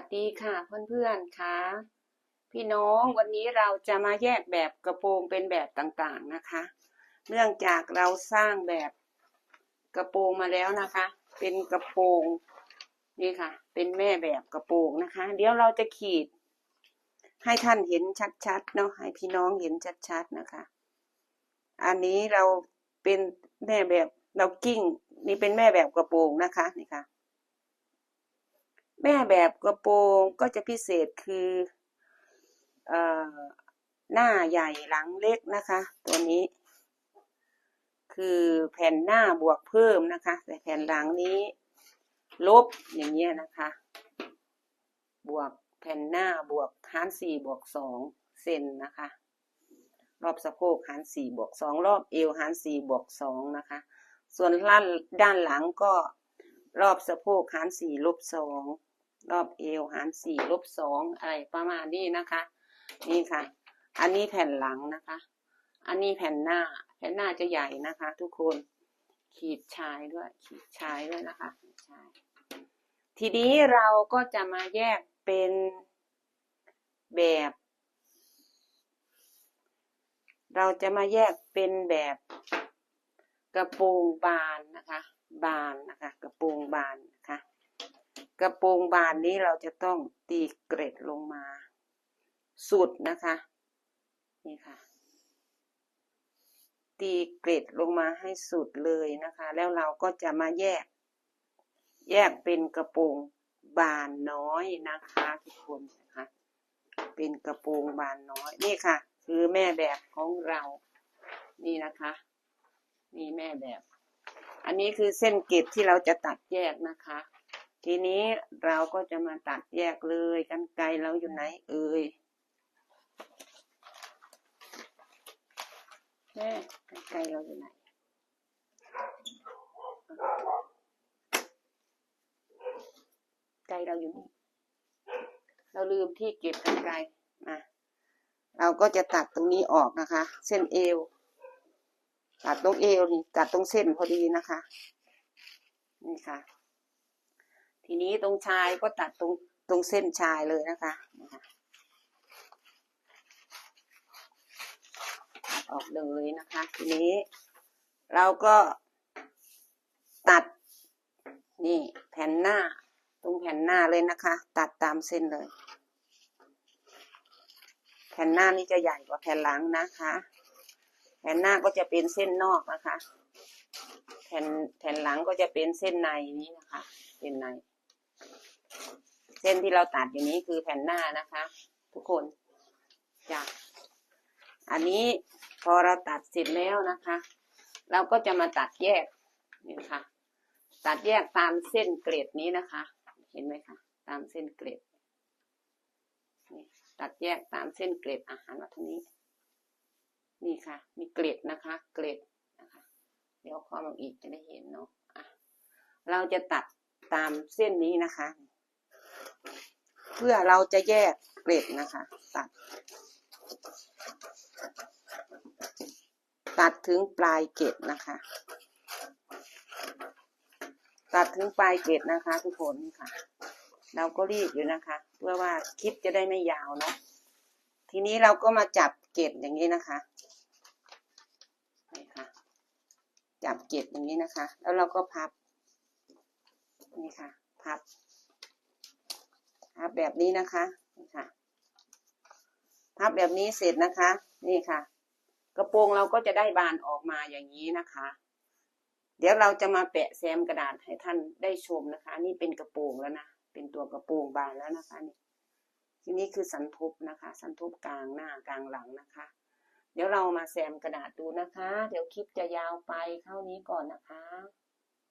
สดีค่ะเพื่อนๆค่ะ พี่น้องวันนี้เราจะมาแยกแบบกระโปรงเป็นแบบต่างๆนะคะ เนื่องจากเราสร้างแบบกระโปรงมาแล้วนะคะ เป็นกระโปรงนี่ค่ะ เป็นแม่แบบกระโปรงนะคะ เดี๋ยวเราจะขีด ให้ท่านเห็นชัดๆเนาะให้พี่น้องเห็นชัดๆนะคะ อันนี้เราเป็นแม่แบบเรากิ้ง นี่เป็นแม่แบบกระโปรงนะคะนี่ค่ะ แม่แบบกระโปรงก็จะพิเศษคืออ่อหน้าใหญ่หลังเล็กนะคะ ตัวนี้ คือแผ่นหน้าบวกเพิ่มนะคะ แต่แผ่นหลังนี้ ลบอย่างเงี้ยนะคะ บวกแผ่นหน้าบวกหารสี่บวกสองเซนนะคะ รอบสะโพกหารสี่บวกสองรอบเอวหารสี่บวกสองนะคะ ส่วนด้านด้านหลังก็รอบสะโพกหารสี่ลบสอง รอบเอวหารสี่ลบสองอะไรประมาณนี้นะคะ นี่ค่ะ อันนี้แผ่นหลังนะคะ อันนี้แผ่นหน้า แผ่นหน้าจะใหญ่นะคะ ทุกคนขีดชายด้วย ขีดชายด้วยนะคะชายทีนี้เราก็จะมาแยกเป็นแบบ เราจะมาแยกเป็นแบบกระโปรงบานนะคะ บานนะคะ กระโปรงบานนะคะ กระโปรงบานนี้เราจะต้องตีเกรดลงมา สุดนะคะ นี่ค่ะ ตีเกรดลงมาให้สุดเลยนะคะ แล้วเราก็จะมาแยก แยกเป็นกระโปรงบานน้อยนะคะทุกคนนะคะเป็นกระโปรงบานน้อย นี่ค่ะ คือแม่แบบของเรา นี่นะคะ นี่แม่แบบ อันนี้คือเส้นเกล็ดที่เราจะตัดแยกนะคะ ทีนี้เราก็จะมาตัดแยกเลยกันไกลเราอยู่ไหนเอ่ยแม่กันไกลเราอยู่ไหนไกลเราอยู่นี่เราลืมที่เก็บกันไกลมาเราก็จะตัดตรงนี้ออกนะคะ เส้นเอว ตัดตรงเอวนี่ตัดตรงเส้นพอดีนะคะ นี่ค่ะ ทีนี้ตรงชายก็ตัดตรงตรงเส้นชายเลยนะคะตัดออกเลยนะคะ ทีนี้เราก็ตัดนี่แผ่นหน้า ตรงแผ่นหน้าเลยนะคะ ตัดตามเส้นเลย แผ่นหน้านี่จะใหญ่กว่าแผ่นหลังนะคะ แผ่นหน้าก็จะเป็นเส้นนอกนะคะ แผ่นแผ่นหลังก็จะเป็นเส้นในนี้นะคะเส้นใน เส้นที่เราตัดอย่างนี้คือแผ่นหน้านะคะ ทุกคนจ้ะอันนี้พอเราตัดเสร็จแล้วนะคะ เราก็จะมาตัดแยกนี่ค่ะ ตัดแยกตามเส้นเกรดนี้นะคะ เห็นไหมคะตามเส้นเกรดนี่ตัดแยกตามเส้นเกรดอาหารมาทางนี้ นี่ค่ะ มีเกรดนะคะ เกรดนะคะ เดี๋ยวความอีกจะได้เห็นเนาะะเราจะตัดตามเส้นนี้นะคะ พื่อเราจะแยกเกรดนะคะ ตัด ตัดถึงปลายเกรดนะคะ ตัดถึงปลายเกรดนะคะทุกคนค่ะ เราก็รีบอยู่นะคะ เพื่อว่าคลิปจะได้ไม่ยาวเนาะทีนี้เราก็มาจับเกรดอย่างนี้นะคะนี่ค่ะ จับเกรดอย่างนี้นะคะ แล้วเราก็พับ นี่ค่ะ พับ พับแบบนี้นะคะนี่ค่ะพับแบบนี้เสร็จนะคะ นี่ค่ะ กระโปรงเราก็จะได้บานออกมาอย่างนี้นะคะ เดี๋ยวเราจะมาแปะแซมกระดาษให้ท่านได้ชมนะคะ นี่เป็นกระโปรงแล้วนะเป็นตัวกระโปรงบานแล้วนะคะนี่ทีนี้คือสันทบนะคะ สันทบกลางหน้ากลางหลังนะคะ เดี๋ยวเรามาแซมกระดาษดูนะคะ เดี๋ยวคลิปจะยาวไปเท่านี้ก่อนนะคะ